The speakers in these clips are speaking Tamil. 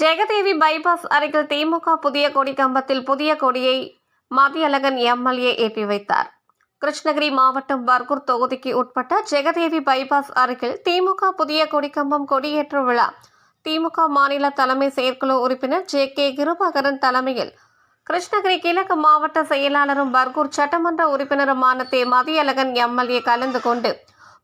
ஜெகதேவி பைபாஸ் அருகில் திமுக புதிய கொடி கம்பத்தில் புதிய கொடியை மதியழகன் எம்எல்ஏ ஏற்றி வைத்தார். கிருஷ்ணகிரி மாவட்டம் பர்கூர் தொகுதிக்கு உட்பட்ட ஜெகதேவி பைபாஸ் அருகில் திமுக புதிய கொடிக்கம்பம் கொடியேற்ற விழா. திமுக மாநில தலைமை செயற்குழு உறுப்பினர் ஜே கே கிருபாகரன் தலைமையில் கிருஷ்ணகிரி கிழக்கு மாவட்ட செயலாளரும் பர்கூர் சட்டமன்ற உறுப்பினருமான தே மதியழகன் எம்எல்ஏ கலந்து கொண்டு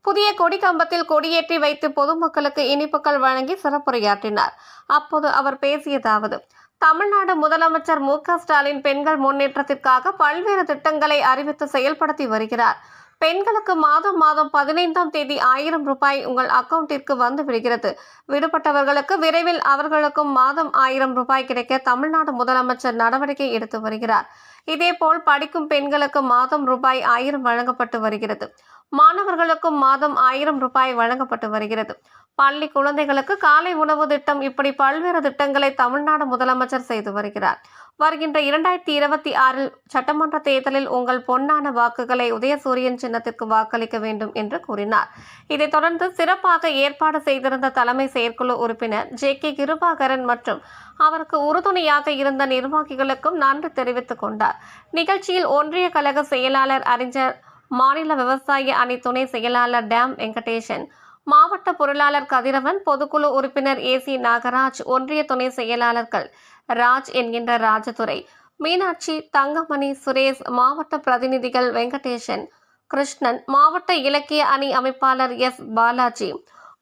புதிய கொடி கம்பத்தில் கொடியேற்றி வைத்து பொதுமக்களுக்கு இனிப்புகள் வழங்கி சிறப்புரையாற்றினார். அப்போது அவர் பேசியதாவது தமிழ்நாடு முதலமைச்சர் மு ஸ்டாலின் பெண்கள் முன்னேற்றத்திற்காக பல்வேறு திட்டங்களை அறிவித்து செயல்படுத்தி வருகிறார். பெண்களுக்கு மாதம் மாதம் பதினைந்தாம் தேதி ஆயிரம் ரூபாய் உங்கள் அக்கவுண்டிற்கு வந்து விடுகிறது. விடுபட்டவர்களுக்கு விரைவில் அவர்களுக்கும் மாதம் ஆயிரம் ரூபாய் கிடைக்க தமிழ்நாடு முதலமைச்சர் நடவடிக்கை எடுத்து வருகிறார். இதேபோல் படிக்கும் பெண்களுக்கு மாதம் ரூபாய் ஆயிரம் வழங்கப்பட்டு வருகிறது. மாணவர்களுக்கும் மாதம் ஆயிரம் ரூபாய் வழங்கப்பட்டு வருகிறது. பள்ளி குழந்தைகளுக்கு காலை உணவு திட்டம் இப்படி பல்வேறு திட்டங்களை தமிழ்நாடு முதலமைச்சர் செய்து வருகிறார். வருகின்ற இரண்டாயிரத்தி இருபத்தி ஆறில் சட்டமன்ற தேர்தலில் உங்கள் பொன்னான வாக்குகளை உதயசூரியன் சின்னத்திற்கு வாக்களிக்க வேண்டும் என்று கூறினார். இதைத் தொடர்ந்து சிறப்பாக ஏற்பாடு செய்திருந்த தலைமை செயற்குழு உறுப்பினர் ஜே கே கிருபாகரன் மற்றும் அவருக்கு உறுதுணையாக இருந்த நிர்வாகிகளுக்கும் நன்றி தெரிவித்துக் கொண்டார். நிகழ்ச்சியில் ஒன்றிய கழக செயலாளர் அறிஞர் மாநில விவசாய அணி துணை செயலாளர் டேம் வெங்கடேசன் மாவட்ட பொருளாளர் கதிரவன் பொதுக்குழு உறுப்பினர் ஏசி நாகராஜ் ஒன்றிய துணை செயலாளர்கள் ராஜ் என்கின்ற ராஜதுரை மீனாட்சி தங்கமணி சுரேஷ் மாவட்ட பிரதிநிதிகள் வெங்கடேசன் கிருஷ்ணன் மாவட்ட இலக்கிய அணி அமைப்பாளர் எஸ். பாலாஜி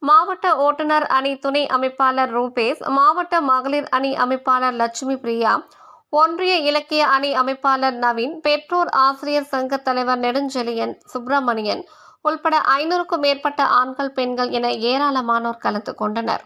மாவட்ட ஓட்டுநர் அணி துணை அமைப்பாளர் ரூபேஷ் மாவட்ட மகளிர் அணி அமைப்பாளர் லட்சுமி பிரியா ஒன்றிய இலக்கிய அணி அமைப்பாளர் நவீன் பெற்றோர் ஆசிரியர் சங்க தலைவர் நெடுஞ்செழியன் சுப்பிரமணியன் உள்பட ஐநூறுக்கும் மேற்பட்ட ஆண்கள் பெண்கள் என ஏராளமானோர் கலந்து கொண்டனர்.